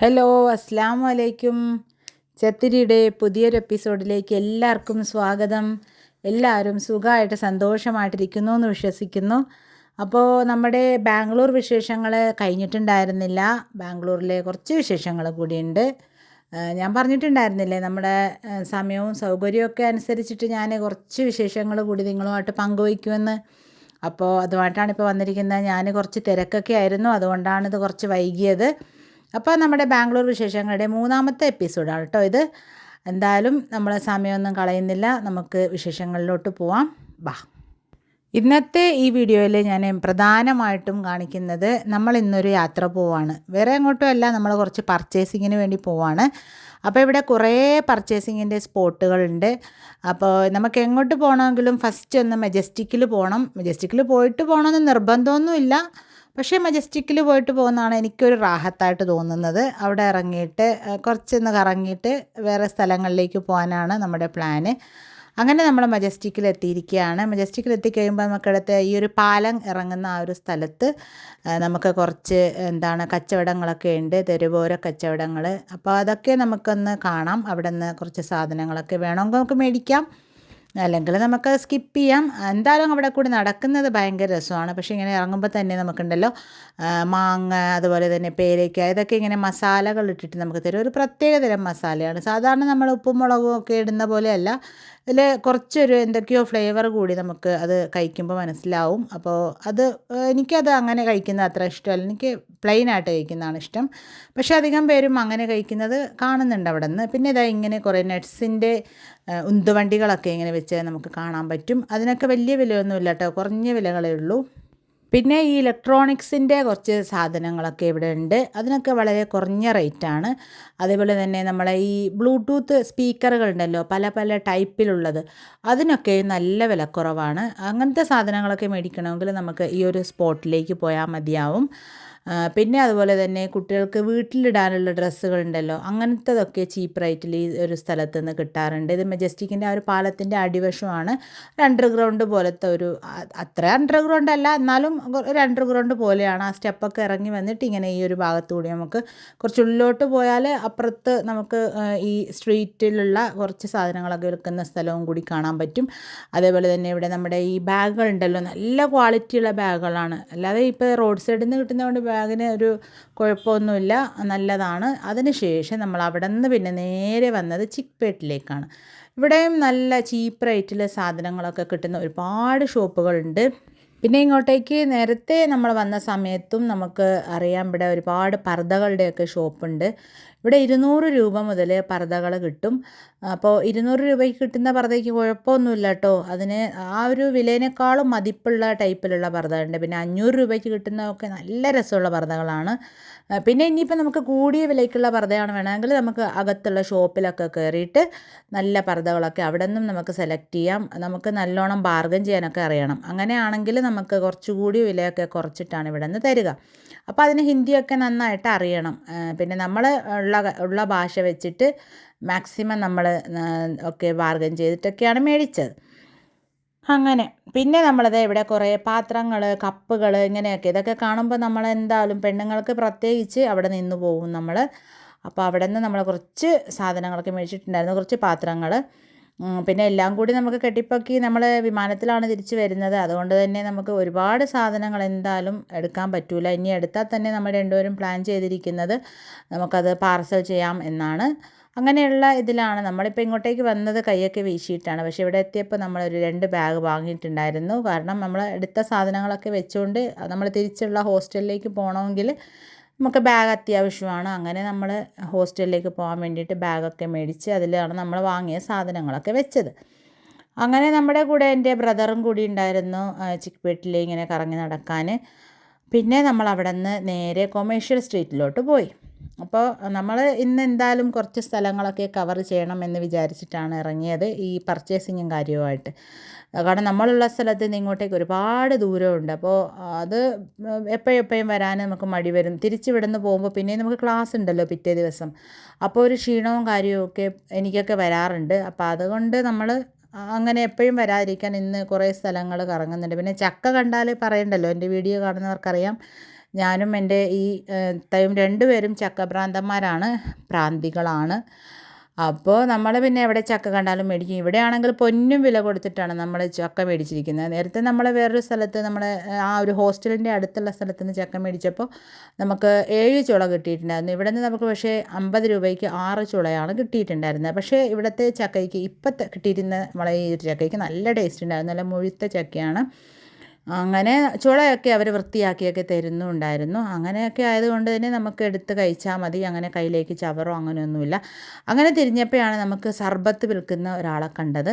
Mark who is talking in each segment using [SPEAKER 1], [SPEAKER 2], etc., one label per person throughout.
[SPEAKER 1] Hello അസ്സാം വലൈക്കും ചത്തിരിയുടെ പുതിയൊരു എപ്പിസോഡിലേക്ക് എല്ലാവർക്കും സ്വാഗതം. എല്ലാവരും സുഖമായിട്ട് സന്തോഷമായിട്ടിരിക്കുന്നു എന്ന് വിശ്വസിക്കുന്നു. അപ്പോൾ നമ്മുടെ ബാംഗ്ലൂർ വിശേഷങ്ങൾ കഴിഞ്ഞിട്ടുണ്ടായിരുന്നില്ല. ബാംഗ്ലൂരിലെ കുറച്ച് വിശേഷങ്ങൾ കൂടിയുണ്ട്. ഞാൻ പറഞ്ഞിട്ടുണ്ടായിരുന്നില്ലേ നമ്മുടെ സമയവും സൗകര്യമൊക്കെ അനുസരിച്ചിട്ട് ഞാൻ കുറച്ച് വിശേഷങ്ങൾ കൂടി നിങ്ങളുമായിട്ട് പങ്കുവയ്ക്കുമെന്ന്. അപ്പോൾ അതുമായിട്ടാണ് ഇപ്പോൾ വന്നിരിക്കുന്നത്. ഞാൻ കുറച്ച് തിരക്കൊക്കെ ആയിരുന്നു. അതുകൊണ്ടാണ് ഇത് കുറച്ച് വൈകിയത്. അപ്പോൾ നമ്മുടെ ബാംഗ്ലൂർ വിശേഷങ്ങളുടെ മൂന്നാമത്തെ എപ്പിസോഡാണ് കേട്ടോ ഇത്. എന്തായാലും നമ്മൾ സമയമൊന്നും കളയുന്നില്ല. നമുക്ക് വിശേഷങ്ങളിലോട്ട് പോവാം. ബാ. ഇന്നത്തെ ഈ വീഡിയോയിൽ ഞാൻ പ്രധാനമായിട്ടും കാണിക്കുന്നത് നമ്മൾ ഇന്നൊരു യാത്ര പോവാണ്. വേറെ എങ്ങോട്ടും അല്ല നമ്മൾ കുറച്ച് പർച്ചേസിങ്ങിന് വേണ്ടി പോവാണ്. അപ്പോൾ ഇവിടെ കുറേ പർച്ചേസിങ്ങിന്റെ സ്പോട്ടുകളുണ്ട്. അപ്പോൾ നമുക്ക് എങ്ങോട്ട് പോകണമെങ്കിലും ഫസ്റ്റ് ഒന്ന് മെജസ്റ്റിക്കിൽ പോകണം. മെജസ്റ്റിക്കിൽ പോയിട്ട് പോകണമെന്ന് നിർബന്ധമൊന്നുമില്ല. പക്ഷേ മജസ്റ്റിക്കിൽ പോയിട്ട് പോകുന്നതാണ് എനിക്കൊരു റാഹത്തായിട്ട് തോന്നുന്നത്. അവിടെ ഇറങ്ങിയിട്ട് കുറച്ചൊന്ന് കറങ്ങിയിട്ട് വേറെ സ്ഥലങ്ങളിലേക്ക് പോകാനാണ് നമ്മുടെ പ്ലാന്. അങ്ങനെ നമ്മൾ മജസ്റ്റിക്കിൽ എത്തിയിരിക്കുകയാണ്. മജസ്റ്റിക്കിൽ എത്തിക്കഴിയുമ്പോൾ നമുക്കിടത്ത് ഈ ഒരു പാലം ഇറങ്ങുന്ന ആ ഒരു സ്ഥലത്ത് നമുക്ക് കുറച്ച് എന്താണ് കച്ചവടങ്ങളൊക്കെ ഉണ്ട്. തെരുവോര കച്ചവടങ്ങൾ അപ്പോൾ അതൊക്കെ നമുക്കൊന്ന് കാണാം. അവിടെ നിന്ന് കുറച്ച് സാധനങ്ങളൊക്കെ വേണമെങ്കിൽ നമുക്ക് മേടിക്കാം. അല്ലെങ്കിൽ നമുക്ക് സ്കിപ്പ് ചെയ്യാം. എന്തായാലും അവിടെ കൂടി നടക്കുന്നത് ഭയങ്കര രസമാണ്. പക്ഷേ ഇങ്ങനെ ഇറങ്ങുമ്പോൾ തന്നെ നമുക്കുണ്ടല്ലോ മാങ്ങ അതുപോലെ തന്നെ പേരയ്ക്ക ഇതൊക്കെ ഇങ്ങനെ മസാലകൾ ഇട്ടിട്ട് നമുക്ക് തരും. ഒരു പ്രത്യേക തരം മസാലയാണ്. സാധാരണ നമ്മൾ ഉപ്പും മുളകും ഒക്കെ ഇടുന്ന പോലെയല്ല. ഇതിൽ കുറച്ചൊരു എന്തൊക്കെയോ ഫ്ലേവർ കൂടി നമുക്ക് അത് കഴിക്കുമ്പോൾ മനസ്സിലാവും. അപ്പോൾ അത് എനിക്കത് അങ്ങനെ കഴിക്കുന്നത് അത്ര ഇഷ്ടമല്ല. എനിക്ക് പ്ലെയിൻ ആയിട്ട് കഴിക്കുന്നതാണ് ഇഷ്ടം. പക്ഷേ അധികം പേരും അങ്ങനെ കഴിക്കുന്നത് കാണുന്നുണ്ട് അവിടെ നിന്ന് പിന്നെ ഇതാ ഇങ്ങനെ കുറേ നട്ട്സിന്റെ ഉന്തുവണ്ടികളൊക്കെ ഇങ്ങനെ വെച്ച് നമുക്ക് കാണാൻ പറ്റും. അതിനൊക്കെ വലിയ വിലയൊന്നുമില്ല കേട്ടോ. കുറഞ്ഞ വിലകളേ ഉള്ളൂ. പിന്നെ ഈ ഇലക്ട്രോണിക്സിന്റെ കുറച്ച് സാധനങ്ങളൊക്കെ ഇവിടെ ഉണ്ട്. അതിനൊക്കെ വളരെ കുറഞ്ഞ റേറ്റാണ് അതേപോലെ തന്നെ നമ്മളെ ഈ ബ്ലൂടൂത്ത് സ്പീക്കറുകൾ ഉണ്ടല്ലോ പല പല ടൈപ്പിലുള്ളത് അതിനൊക്കെ നല്ല വിലക്കുറവാണ്. അങ്ങനത്തെ സാധനങ്ങളൊക്കെ മേടിക്കണമെങ്കിൽ നമുക്ക് ഈ ഒരു സ്പോട്ടിലേക്ക് പോയാൽ മതിയാവും. പിന്നെ അതുപോലെ തന്നെ കുട്ടികൾക്ക് വീട്ടിലിടാനുള്ള ഡ്രസ്സുകളുണ്ടല്ലോ അങ്ങനത്തതൊക്കെ ചീപ്പ് റേറ്റിൽ ഈ ഒരു സ്ഥലത്ത് നിന്ന് കിട്ടാറുണ്ട്. ഇത് മെജസ്റ്റിക്കിന്റെ ആ ഒരു പാലത്തിന്റെ അടിവശമാണ്. ഒരു അണ്ടർഗ്രൗണ്ട് പോലത്തെ ഒരു അത്ര അണ്ടർഗ്രൗണ്ട് അല്ല എന്നാലും ഒരു അണ്ടർഗ്രൗണ്ട് പോലെയാണ്. ആ സ്റ്റെപ്പൊക്കെ ഇറങ്ങി വന്നിട്ട് ഇങ്ങനെ ഈ ഒരു ഭാഗത്തുകൂടി നമുക്ക് കുറച്ച് ഉള്ളിലോട്ട് പോയാൽ അപ്പുറത്ത് നമുക്ക് ഈ സ്ട്രീറ്റിലുള്ള കുറച്ച് സാധനങ്ങളൊക്കെ വിൽക്കുന്ന സ്ഥലവും കൂടി കാണാൻ പറ്റും. അതേപോലെ തന്നെ ഇവിടെ നമ്മുടെ ഈ ബാഗുകൾ ഉണ്ടല്ലോ നല്ല ക്വാളിറ്റിയുള്ള ബാഗുകളാണ്. അല്ലാതെ ഇപ്പോൾ റോഡ് സൈഡിൽ നിന്ന് കിട്ടുന്നതുകൊണ്ട് ബാഗിന് ഒരു കുഴപ്പമൊന്നുമില്ല. നല്ലതാണ്. അതിനുശേഷം നമ്മൾ അവിടെ നിന്ന് പിന്നെ നേരെ വന്നത് ചിക്ക്പേട്ടിലേക്കാണ് ഇവിടെയും നല്ല ചീപ്പ് റേറ്റിൽ സാധനങ്ങളൊക്കെ കിട്ടുന്ന ഒരുപാട് ഷോപ്പുകളുണ്ട്. പിന്നെ ഇങ്ങോട്ടേക്ക് നേരത്തെ നമ്മൾ വന്ന സമയത്തും നമുക്ക് അറിയാം ഇവിടെ ഒരുപാട് പർദ്ദകളുടെയൊക്കെ ഷോപ്പുണ്ട്. ഇവിടെ ഇരുന്നൂറ് രൂപ മുതൽ പർദ്ദകൾ കിട്ടും. അപ്പോൾ ഇരുന്നൂറ് രൂപയ്ക്ക് കിട്ടുന്ന പർദ്ദയ്ക്ക് കുഴപ്പമൊന്നുമില്ല കേട്ടോ അതിന് ആ ഒരു വിലേനേക്കാളും മതിപ്പുള്ള ടൈപ്പിലുള്ള പർദ്ദകളുണ്ട്. പിന്നെ അഞ്ഞൂറ് രൂപയ്ക്ക് കിട്ടുന്നതൊക്കെ നല്ല രസമുള്ള പർദ്ദകളാണ്. പിന്നെ ഇനിയിപ്പോൾ നമുക്ക് കൂടിയ വിലയ്ക്കുള്ള പർദ്ദയാണ് വേണമെങ്കിൽ നമുക്ക് അകത്തുള്ള ഷോപ്പിലൊക്കെ കയറിയിട്ട് നല്ല പർദ്ദകളൊക്കെ അവിടെ നിന്നും നമുക്ക് സെലക്ട് ചെയ്യാം. നമുക്ക് നല്ലോണം ബാർഗൻ ചെയ്യാനൊക്കെ അറിയണം. അങ്ങനെയാണെങ്കിൽ നമുക്ക് കുറച്ചുകൂടി വിലയൊക്കെ കുറച്ചിട്ടാണ് ഇവിടെ നിന്ന് തരിക. അപ്പോൾ അതിന് ഹിന്ദിയൊക്കെ നന്നായിട്ട് അറിയണം. പിന്നെ നമ്മൾ ഉള്ള ഉള്ള ഭാഷ വെച്ചിട്ട് മാക്സിമം നമ്മൾ ഒക്കെ ബാർഗൻ ചെയ്തിട്ടൊക്കെയാണ് മേടിച്ചത്. അങ്ങനെ. പിന്നെ നമ്മളത് ഇവിടെ കുറേ പാത്രങ്ങൾ കപ്പുകൾ ഇങ്ങനെയൊക്കെ ഇതൊക്കെ കാണുമ്പോൾ നമ്മൾ എന്തായാലും പെണ്ണുങ്ങൾക്ക് പ്രത്യേകിച്ച് അവിടെ നിന്ന് പോകും നമ്മൾ അപ്പോൾ അവിടെ നിന്ന് നമ്മൾ കുറച്ച് സാധനങ്ങളൊക്കെ മേടിച്ചിട്ടുണ്ടായിരുന്നു. കുറച്ച് പാത്രങ്ങൾ പിന്നെ എല്ലാം കൂടി നമുക്ക് കെട്ടിപ്പൊക്കി നമ്മൾ വിമാനത്തിലാണ് തിരിച്ച് വരുന്നത്. അതുകൊണ്ട് തന്നെ നമുക്ക് ഒരുപാട് സാധനങ്ങൾ എന്തായാലും എടുക്കാൻ പറ്റൂല. ഇനി എടുത്താൽ തന്നെ നമ്മൾ രണ്ടുപേരും പ്ലാൻ ചെയ്തിരിക്കുന്നത് നമുക്കത് പാർസൽ ചെയ്യാം എന്നാണ്. അങ്ങനെയുള്ള ഇതിലാണ്. നമ്മളിപ്പോൾ ഇങ്ങോട്ടേക്ക് വന്നത് കൈയൊക്കെ വീശിയിട്ടാണ്. പക്ഷേ ഇവിടെ എത്തിയപ്പോൾ നമ്മളൊരു രണ്ട് ബാഗ് വാങ്ങിയിട്ടുണ്ടായിരുന്നു. കാരണം നമ്മൾ എടുത്ത സാധനങ്ങളൊക്കെ വെച്ചുകൊണ്ട് നമ്മൾ തിരിച്ചുള്ള ഹോസ്റ്റലിലേക്ക് പോകണമെങ്കിൽ നമുക്ക് ബാഗ് അത്യാവശ്യമാണ്. അങ്ങനെ നമ്മൾ ഹോസ്റ്റലിലേക്ക് പോകാൻ വേണ്ടിയിട്ട് ബാഗൊക്കെ മേടിച്ച് അതിലാണ് നമ്മൾ വാങ്ങിയ സാധനങ്ങളൊക്കെ വെച്ചത്. അങ്ങനെ നമ്മുടെ കൂടെ എന്റെ ബ്രദറും കൂടി ഉണ്ടായിരുന്നു ചിക്ക്പേട്ടിൽ ഇങ്ങനെ കറങ്ങി നടക്കാൻ പിന്നെ നമ്മൾ അവിടെ നിന്ന് നേരെ കൊമേഴ്ഷ്യൽ സ്ട്രീറ്റിലോട്ട് പോയി. അപ്പോൾ നമ്മൾ ഇന്ന് എന്തായാലും കുറച്ച് സ്ഥലങ്ങളൊക്കെ കവർ ചെയ്യണം എന്ന് വിചാരിച്ചിട്ടാണ് ഇറങ്ങിയത് ഈ പർച്ചേസിങ്ങും കാര്യവുമായിട്ട്. കാരണം നമ്മളുള്ള സ്ഥലത്ത് നിന്ന് ഇങ്ങോട്ടേക്ക് ഒരുപാട് ദൂരമുണ്ട്. അപ്പോൾ അത് എപ്പോഴും വരാൻ നമുക്ക് മടി വരും. തിരിച്ചിവിടുന്ന് പോകുമ്പോൾ പിന്നെ നമുക്ക് ക്ലാസ് ഉണ്ടല്ലോ പിറ്റേ ദിവസം. അപ്പോൾ ഒരു ക്ഷീണവും കാര്യവും ഒക്കെ എനിക്കൊക്കെ വരാറുണ്ട്. അപ്പോൾ അതുകൊണ്ട് നമ്മൾ അങ്ങനെ എപ്പോഴും വരാതിരിക്കാൻ ഇന്ന് കുറേ സ്ഥലങ്ങൾ കറങ്ങുന്നുണ്ട്. പിന്നെ ചക്ക കണ്ടാൽ പറയണ്ടല്ലോ എന്റെ വീഡിയോ കാണുന്നവർക്കറിയാം. ഞാനും എന്റെ ഈ തയും രണ്ടുപേരും ചക്കഭ്രാന്തന്മാരാണ് പ്രാന്തികളാണ് അപ്പോൾ നമ്മൾ പിന്നെ എവിടെ ചക്ക കണ്ടാലും മേടിക്കും. ഇവിടെയാണെങ്കിൽ പൊന്നും വില കൊടുത്തിട്ടാണ് നമ്മൾ ചക്ക മേടിച്ചിരിക്കുന്നത്. നേരത്തെ നമ്മൾ വേറൊരു സ്ഥലത്ത് നമ്മൾ ആ ഒരു ഹോസ്റ്റലിന്റെ അടുത്തുള്ള സ്ഥലത്ത് നിന്ന് ചക്ക മേടിച്ചപ്പോൾ നമുക്ക് ഏഴ് ചുള കിട്ടിയിട്ടുണ്ടായിരുന്നു. ഇവിടെ നിന്ന് നമുക്ക് പക്ഷേ അമ്പത് രൂപയ്ക്ക് ആറ് ചുളയാണ് കിട്ടിയിട്ടുണ്ടായിരുന്നത്. പക്ഷേ ഇവിടുത്തെ ചക്കയ്ക്ക് ഇപ്പം കിട്ടിയിരുന്ന നമ്മളെ ഈ ചക്കയ്ക്ക് നല്ല ടേസ്റ്റ് ഉണ്ടായിരുന്നു. നല്ല മുഴുത്ത ചക്കയാണ്. അങ്ങനെ ചുളയൊക്കെ അവർ വൃത്തിയാക്കിയൊക്കെ തരുന്നുണ്ടായിരുന്നു. അങ്ങനെയൊക്കെ ആയതുകൊണ്ട് തന്നെ നമുക്ക് എടുത്ത് കഴിച്ചാൽ മതി. അങ്ങനെ കയ്യിലേക്ക് ചവറോ അങ്ങനെയൊന്നുമില്ല. അങ്ങനെ തിരിഞ്ഞപ്പോഴാണ് നമുക്ക് സർബത്ത് വിൽക്കുന്ന ഒരാളെ കണ്ടത്.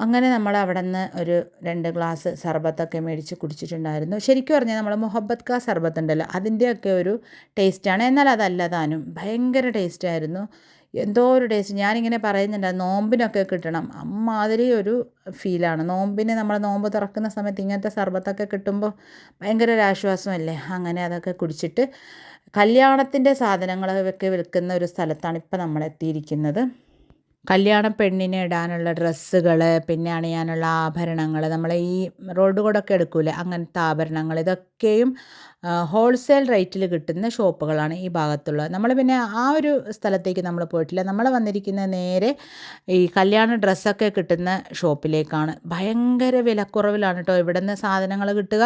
[SPEAKER 1] അങ്ങനെ നമ്മൾ അവിടെ നിന്ന് ഒരു രണ്ട് ഗ്ലാസ് സർബത്തൊക്കെ മേടിച്ച് കുടിച്ചിട്ടുണ്ടായിരുന്നു. ശരിക്കും പറഞ്ഞാൽ നമ്മൾ മുഹബത്ത് കാ സർബത്ത് ഉണ്ടല്ലോ അതിന്റെയൊക്കെ ഒരു ടേസ്റ്റാണ് എന്നാൽ അതല്ല താനും. ഭയങ്കര ടേസ്റ്റായിരുന്നു എന്തോ ഒരു ടേസ്റ്റ് ഞാനിങ്ങനെ പറയുന്നുണ്ട് നോമ്പിനൊക്കെ കിട്ടണം. അമ്മാതിരി ഒരു ഫീലാണ് നോമ്പിന് നമ്മൾ നോമ്പ് തുറക്കുന്ന സമയത്ത് ഇങ്ങനത്തെ സർബത്തൊക്കെ കിട്ടുമ്പോൾ ഭയങ്കര ഒരു ആശ്വാസമല്ലേ? അങ്ങനെ അതൊക്കെ കുടിച്ചിട്ട് കല്യാണത്തിന്റെ സാധനങ്ങളൊക്കെ വിൽക്കുന്ന ഒരു സ്ഥലത്താണ് ഇപ്പം നമ്മൾ എത്തിയിരിക്കുന്നത് കല്യാണ പെണ്ണിനെ ഇടാനുള്ള ഡ്രസ്സുകൾ പിന്നെ അണിയാനുള്ള ആഭരണങ്ങൾ നമ്മൾ ഈ റോഡ് കൂടൊക്കെ എടുക്കൂലേ? അങ്ങനത്തെ ആഭരണങ്ങൾ ഇതൊക്കെയും ഹോൾസെയിൽ റേറ്റിൽ കിട്ടുന്ന ഷോപ്പുകളാണ് ഈ ഭാഗത്തുള്ളത്. നമ്മൾ പിന്നെ ആ ഒരു സ്ഥലത്തേക്ക് നമ്മൾ പോയിട്ടില്ല. നമ്മൾ വന്നിരിക്കുന്ന നേരെ ഈ കല്യാണ ഡ്രസ്സൊക്കെ കിട്ടുന്ന ഷോപ്പിലേക്കാണ്. ഭയങ്കര വിലക്കുറവിലാണ് കേട്ടോ ഇവിടെ നിന്ന് സാധനങ്ങൾ കിട്ടുക.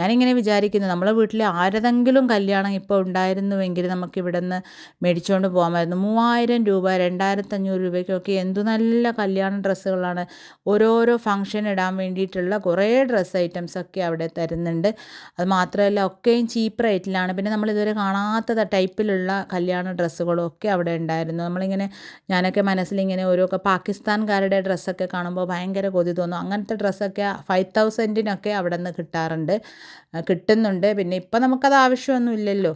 [SPEAKER 1] ഞാനിങ്ങനെ വിചാരിക്കുന്നു നമ്മളെ വീട്ടിൽ ആരതെങ്കിലും കല്യാണം ഇപ്പോൾ ഉണ്ടായിരുന്നുവെങ്കിൽ നമുക്ക് ഇവിടെ നിന്ന് മേടിച്ചുകൊണ്ട് പോകാമായിരുന്നു മൂവായിരം രൂപ രണ്ടായിരത്തഞ്ഞൂറ് രൂപയ്ക്കൊക്കെ എന്തു നല്ല കല്യാണ ഡ്രസ്സുകളാണ്. ഓരോരോ ഫംഗ്ഷൻ ഇടാൻ വേണ്ടിയിട്ടുള്ള കുറേ ഡ്രസ്സ് ഐറ്റംസ് ഒക്കെ അവിടെ തരുന്നുണ്ട്. അത് മാത്രമല്ല ഒക്കെ അത്രയും ചീപ്പ് റേറ്റിലാണ് പിന്നെ നമ്മൾ ഇതുവരെ കാണാത്ത ടൈപ്പിലുള്ള കല്യാണ ഡ്രസ്സുകളും ഒക്കെ അവിടെ ഉണ്ടായിരുന്നു. നമ്മളിങ്ങനെ ഞാനൊക്കെ മനസ്സിലിങ്ങനെ ഓരോ പാകിസ്ഥാൻകാരുടെ ഡ്രസ്സൊക്കെ കാണുമ്പോൾ ഭയങ്കര കൊതി തോന്നും. അങ്ങനത്തെ ഡ്രസ്സൊക്കെ ഫൈവ് തൗസൻഡിനൊക്കെ അവിടെ നിന്ന് കിട്ടാറുണ്ട്. കിട്ടുന്നുണ്ട്. പിന്നെ ഇപ്പം നമുക്കത് ആവശ്യമൊന്നും ഇല്ലല്ലോ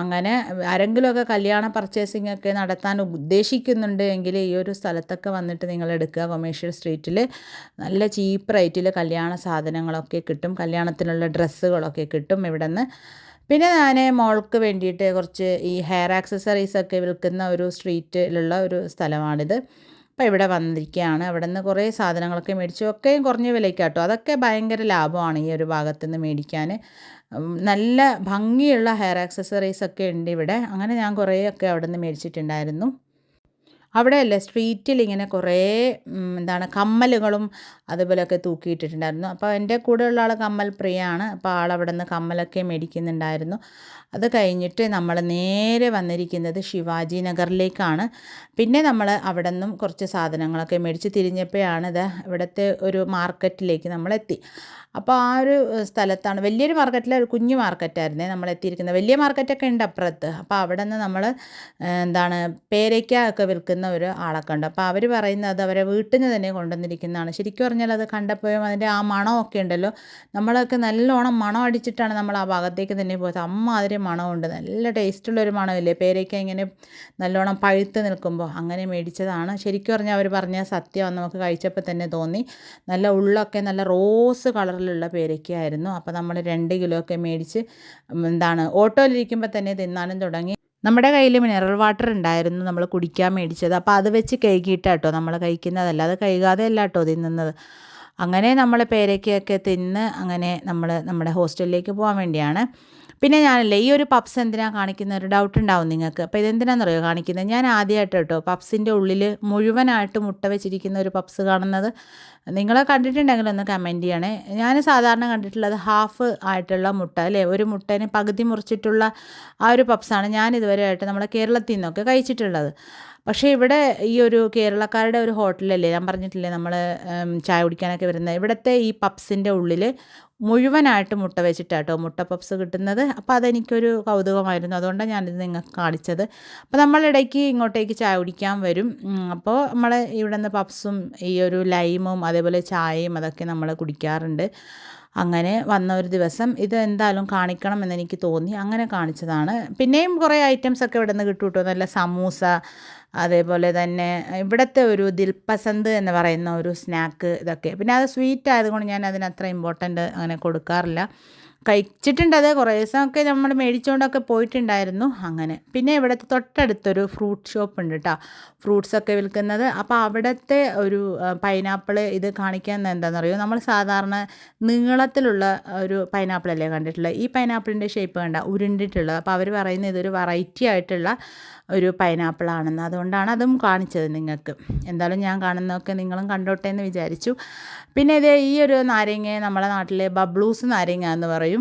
[SPEAKER 1] അങ്ങനെ ആരെങ്കിലുമൊക്കെ കല്യാണ പർച്ചേസിംഗ് ഒക്കെ നടത്താൻ ഉദ്ദേശിക്കുന്നുണ്ട് എങ്കിൽ ഈ ഒരു സ്ഥലത്തൊക്കെ വന്നിട്ട് നിങ്ങൾ എടുക്കുക. കൊമേഴ്ഷ്യൽ സ്ട്രീറ്റിൽ നല്ല ചീപ്പ് റേറ്റിൽ കല്യാണ സാധനങ്ങളൊക്കെ കിട്ടും. കല്യാണത്തിനുള്ള ഡ്രസ്സുകളൊക്കെ കിട്ടും ഇവിടെ നിന്ന് പിന്നെ ഞാൻ മോൾക്ക് വേണ്ടിയിട്ട് കുറച്ച് ഈ ഹെയർ ആക്സസറീസ് ഒക്കെ വിൽക്കുന്ന ഒരു സ്ട്രീറ്റിലുള്ള ഒരു സ്ഥലമാണിത്. അപ്പോൾ ഇവിടെ വന്നിരിക്കുകയാണ്. അവിടെ നിന്ന് കുറേ സാധനങ്ങളൊക്കെ മേടിച്ചു. ഒക്കെയും കുറഞ്ഞ വിലയ്ക്കാട്ടോ. അതൊക്കെ ഭയങ്കര ലാഭമാണ് ഈ ഒരു ഭാഗത്ത് നിന്ന് മേടിക്കാൻ നല്ല ഭംഗിയുള്ള ഹെയർ ആക്സസറീസ് ഒക്കെ ഉണ്ട് ഇവിടെ. അങ്ങനെ ഞാൻ കുറേയൊക്കെ അവിടെ നിന്ന് മേടിച്ചിട്ടുണ്ടായിരുന്നു. അവിടെയല്ലേ സ്ട്രീറ്റിൽ ഇങ്ങനെ കുറേ എന്താണ് കമ്മലുകളും അതുപോലെയൊക്കെ തൂക്കിയിട്ടിട്ടുണ്ടായിരുന്നു. അപ്പോൾ എന്റെ കൂടെയുള്ള ആൾ കമ്മൽ പ്രിയാണ് അപ്പോൾ ആൾ അവിടെ നിന്ന് കമ്മലൊക്കെ മേടിക്കുന്നുണ്ടായിരുന്നു. അത് കഴിഞ്ഞിട്ട് നമ്മൾ നേരെ വന്നിരിക്കുന്നത് ശിവാജി നഗറിലേക്കാണ്. പിന്നെ നമ്മൾ അവിടെ നിന്നും കുറച്ച് സാധനങ്ങളൊക്കെ മേടിച്ച് തിരിഞ്ഞപ്പോഴാണ് ഇത് ഇവിടുത്തെ ഒരു മാർക്കറ്റിലേക്ക് നമ്മളെത്തി അപ്പോൾ ആ ഒരു സ്ഥലത്താണ് വലിയൊരു മാർക്കറ്റിലെ ഒരു കുഞ്ഞു മാർക്കറ്റായിരുന്നേ നമ്മൾ എത്തിയിരിക്കുന്നത്. വലിയ മാർക്കറ്റൊക്കെ ഉണ്ട് അപ്പുറത്ത്. അപ്പോൾ അവിടെ നിന്ന് നമ്മൾ എന്താണ് പേരയ്ക്ക ഒക്കെ വിൽക്കുന്ന ഒരു ആളെ ഉണ്ട് അപ്പോൾ അവർ പറയുന്നത് അവരെ വീട്ടിൽ നിന്ന് തന്നെ കൊണ്ടുവന്നിരിക്കുന്നതാണ്. ശരിക്കും പറഞ്ഞാൽ അത് കണ്ടപ്പോഴും അതിന്റെ ആ മണമൊക്കെ ഉണ്ടല്ലോ. നമ്മളൊക്കെ നല്ലോണം മണം അടിച്ചിട്ടാണ് നമ്മൾ ആ ഭാഗത്തേക്ക് തന്നെ പോയത്. അമ്മ അതിന് മണമുണ്ട്. നല്ല ടേസ്റ്റുള്ളൊരു മണമില്ലേ? പേരയ്ക്ക ഇങ്ങനെ നല്ലോണം പഴുത്ത് നിൽക്കുമ്പോൾ അങ്ങനെ മേടിച്ചതാണ്. ശരിക്കും പറഞ്ഞാൽ അവർ പറഞ്ഞ സത്യമാണ് നമുക്ക് കഴിച്ചപ്പോൾ തന്നെ തോന്നി. നല്ല ഉള്ളൊക്കെ നല്ല റോസ് കളറിലുള്ള പേരയ്ക്കായിരുന്നു അപ്പോൾ നമ്മൾ രണ്ട് കിലോ ഒക്കെ മേടിച്ച് എന്താണ് ഓട്ടോയിലിരിക്കുമ്പോൾ തന്നെ തിന്നാനും തുടങ്ങി. നമ്മുടെ കയ്യിൽ മിനറൽ വാട്ടർ ഉണ്ടായിരുന്നു നമ്മൾ കുടിക്കാൻ മേടിച്ചത്. അപ്പോൾ അത് വെച്ച് കഴുകിയിട്ടാട്ടോ നമ്മൾ കഴിക്കുന്നതല്ല അത് കഴുകാതെ അല്ല കേട്ടോ തിന്നുന്നത്. അങ്ങനെ നമ്മൾ പേരയ്ക്കൊക്കെ തിന്ന് അങ്ങനെ നമ്മൾ നമ്മുടെ ഹോസ്റ്റലിലേക്ക് പോകാൻ വേണ്ടിയാണ്. പിന്നെ ഞാനല്ലേ ഈ ഒരു പപ്സ് എന്തിനാണ് കാണിക്കുന്ന ഒരു ഡൗട്ട് ഉണ്ടാവും നിങ്ങൾക്ക്. അപ്പോൾ ഇതെന്തിനാണെന്നറിയോ കാണിക്കുന്നത്? ഞാൻ ആദ്യമായിട്ട് കേട്ടോ പപ്സിന്റെ ഉള്ളിൽ മുഴുവനായിട്ട് മുട്ട വെച്ചിരിക്കുന്ന ഒരു പപ്സ് കാണുന്നത്. നിങ്ങൾ കണ്ടിട്ടുണ്ടെങ്കിൽ ഒന്ന് കമന്റ് ചെയ്യണേ. ഞാൻ സാധാരണ കണ്ടിട്ടുള്ളത് ഹാഫ് ആയിട്ടുള്ള മുട്ട അല്ലേ? ഒരു മുട്ടേനെ പകുതി മുറിച്ചിട്ടുള്ള ആ ഒരു പപ്സാണ് ഞാൻ ഇതുവരെ ആയിട്ട് നമ്മുടെ കേരളത്തിൽ നിന്നൊക്കെ കഴിച്ചിട്ടുള്ളത്. പക്ഷേ ഇവിടെ ഈ ഒരു കേരളക്കാരുടെ ഒരു ഹോട്ടലല്ലേ ഞാൻ പറഞ്ഞിട്ടില്ലേ നമ്മൾ ചായ കുടിക്കാനൊക്കെ വരുന്നത് ഇവിടുത്തെ ഈ പപ്സിന്റെ ഉള്ളിൽ മുഴുവനായിട്ട് മുട്ട വെച്ചിട്ടാട്ടോ മുട്ട പപ്സ് കിട്ടുന്നത്. അപ്പോൾ അതെനിക്കൊരു കൗതുകമായിരുന്നു. അതുകൊണ്ടാണ് ഞാനിത് നിങ്ങൾക്ക് കാണിച്ചത്. അപ്പോൾ നമ്മളിടയ്ക്ക് ഇങ്ങോട്ടേക്ക് ചായ കുടിക്കാൻ വരും. അപ്പോൾ നമ്മൾ ഇവിടെ നിന്ന് പപ്സും ഈ ഒരു ലൈമും അതേപോലെ ചായയും അതൊക്കെ നമ്മൾ കുടിക്കാറുണ്ട്. അങ്ങനെ വന്ന ഒരു ദിവസം ഇത് എന്തായാലും കാണിക്കണം എന്നെനിക്ക് തോന്നി. അങ്ങനെ കാണിച്ചതാണ്. പിന്നെയും കുറേ ഐറ്റംസൊക്കെ ഇവിടെ നിന്ന് കിട്ടും കേട്ടോ നല്ല സമൂസ അതേപോലെ തന്നെ ഇവിടുത്തെ ഒരു ദിൽപസന്ത് എന്ന് പറയുന്ന ഒരു സ്നാക്ക് ഇതൊക്കെ. പിന്നെ അത് സ്വീറ്റ് ആയതുകൊണ്ട് ഞാൻ അതിന് അത്ര ഇമ്പോർട്ടന്റ് അങ്ങനെ കൊടുക്കാറില്ല. കഴിച്ചിട്ടുണ്ട്. അത് കുറേ ദിവസമൊക്കെ നമ്മൾ മേടിച്ചുകൊണ്ടൊക്കെ പോയിട്ടുണ്ടായിരുന്നു. അങ്ങനെ. പിന്നെ ഇവിടുത്തെ തൊട്ടടുത്തൊരു ഫ്രൂട്ട് ഷോപ്പ് ഉണ്ട് കേട്ടോ ഫ്രൂട്ട്സൊക്കെ വിൽക്കുന്നത്. അപ്പോൾ അവിടുത്തെ ഒരു പൈനാപ്പിൾ ഇത് കാണിക്കാൻ എന്താണെന്ന് എന്താണെന്നറിയോ നമ്മൾ സാധാരണ നീളത്തിലുള്ള ഒരു പൈനാപ്പിൾ അല്ലേ കണ്ടിട്ടുള്ളത് ഈ പൈനാപ്പിളിന്റെ ഷേപ്പ് കണ്ട ഉരുണ്ടിട്ടുള്ളത് അപ്പോൾ അവർ പറയുന്നത് ഇതൊരു വെറൈറ്റി ആയിട്ടുള്ള ഒരു പൈനാപ്പിൾ ആണെന്ന് അതുകൊണ്ടാണ് അതും കാണിച്ചത് നിങ്ങൾക്ക്. എന്തായാലും ഞാൻ കാണുന്നതൊക്കെ നിങ്ങളും കണ്ടോട്ടെ എന്ന് വിചാരിച്ചു. പിന്നെ ഇത് ഈ ഒരു നാരങ്ങ നമ്മുടെ നാട്ടിലെ ബബ്ലൂസ് നാരങ്ങ എന്ന് പറയും.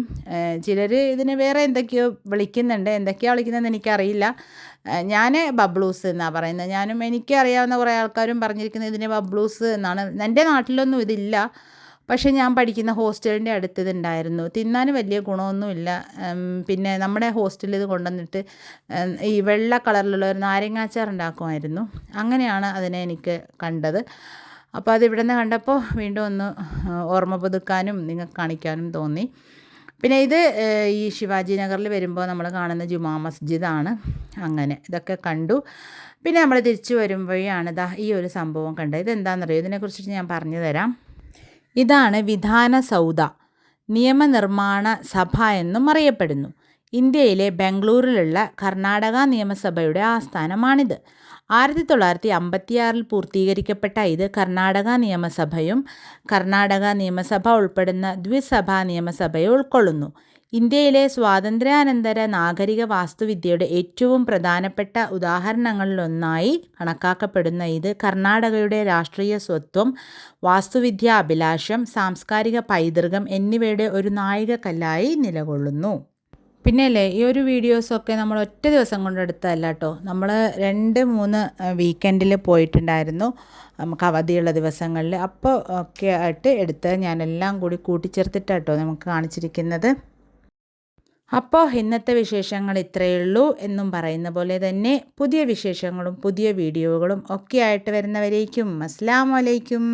[SPEAKER 1] ചിലർ ഇതിന് വേറെ എന്തൊക്കെയോ വിളിക്കുന്നുണ്ട്. എന്തൊക്കെയാണ് വിളിക്കുന്നതെന്ന് എനിക്കറിയില്ല. ഞാൻ ബബ്ലൂസ് എന്നാണ് പറയുന്നത്. ഞാനും എനിക്കറിയാവുന്ന കുറേ ആൾക്കാരും പറഞ്ഞിരിക്കുന്നത് ഇതിന് ബബ്ലൂസ് എന്നാണ്. എന്റെ നാട്ടിലൊന്നും ഇതില്ല. പക്ഷേ ഞാൻ പഠിക്കുന്ന ഹോസ്റ്റലിന്റെ അടുത്ത് ഇതുണ്ടായിരുന്നു തിന്നാൻ വലിയ ഗുണമൊന്നുമില്ല. പിന്നെ നമ്മുടെ ഹോസ്റ്റലിൽ ഇത് കൊണ്ടുവന്നിട്ട് ഈ വെള്ള കളറിലുള്ള ഒരു നാരങ്ങാച്ചാർ ഉണ്ടാക്കുമായിരുന്നു. അങ്ങനെയാണ് അതിനെ എനിക്ക് കണ്ടത്. അപ്പോൾ അത് ഇവിടെ നിന്ന് കണ്ടപ്പോൾ വീണ്ടും ഒന്ന് ഓർമ്മ പുതുക്കാനും നിങ്ങൾക്ക് കാണിക്കാനും തോന്നി. പിന്നെ ഇത് ഈ ശിവാജി നഗറിൽ വരുമ്പോൾ നമ്മൾ കാണുന്ന ജുമാ മസ്ജിദാണ്. അങ്ങനെ ഇതൊക്കെ കണ്ടു. പിന്നെ നമ്മൾ തിരിച്ചു വരുമ്പോഴാണ് ഇതാ ഈ ഒരു സംഭവം കണ്ടത്. ഇതെന്താണെന്നറിയോ? ഇതിനെക്കുറിച്ചിട്ട് ഞാൻ പറഞ്ഞു തരാം. ഇതാണ് വിധാന സൗദ നിയമനിർമ്മാണ സഭ എന്നും അറിയപ്പെടുന്നു. ഇന്ത്യയിലെ ബംഗളൂരിലുള്ള കർണാടക നിയമസഭയുടെ ആസ്ഥാനമാണിത്. ആയിരത്തി തൊള്ളായിരത്തി അമ്പത്തിയാറിൽ പൂർത്തീകരിക്കപ്പെട്ട ഇത് കർണാടക നിയമസഭയും കർണാടക നിയമസഭ ഉൾപ്പെടുന്ന ദ്വിസഭാ നിയമസഭയെ ഉൾക്കൊള്ളുന്നു. ഇന്ത്യയിലെ സ്വാതന്ത്ര്യാനന്തര നാഗരിക വാസ്തുവിദ്യയുടെ ഏറ്റവും പ്രധാനപ്പെട്ട ഉദാഹരണങ്ങളിലൊന്നായി കണക്കാക്കപ്പെടുന്ന ഇത് കർണാടകയുടെ രാഷ്ട്രീയ സ്വത്വം വാസ്തുവിദ്യാ അഭിലാഷം സാംസ്കാരിക പൈതൃകം എന്നിവയുടെ ഒരു നാഴികക്കല്ലായി നിലകൊള്ളുന്നു. പിന്നെ അല്ലേ ഈ ഒരു വീഡിയോസൊക്കെ നമ്മൾ ഒറ്റ ദിവസം കൊണ്ട് എടുത്തതല്ല കേട്ടോ നമ്മൾ രണ്ട് മൂന്ന് വീക്കെൻഡിൽ പോയിട്ടുണ്ടായിരുന്നു. നമുക്ക് അവധിയുള്ള ദിവസങ്ങളിൽ. അപ്പോൾ ഒക്കെ ആയിട്ട് എടുത്ത് ഞാനെല്ലാം കൂടി കൂട്ടിച്ചേർത്തിട്ടാട്ടോ നമുക്ക് കാണിച്ചിരിക്കുന്നത്. അപ്പോൾ ഇന്നത്തെ വിശേഷങ്ങൾ ഇത്രയേ ഉള്ളൂ. എന്നും പറയുന്ന പോലെ തന്നെ പുതിയ വിശേഷങ്ങളും പുതിയ വീഡിയോകളും ഒക്കെ ആയിട്ട് വരുന്നവരേക്കും. അസ്സാം വലൈക്കും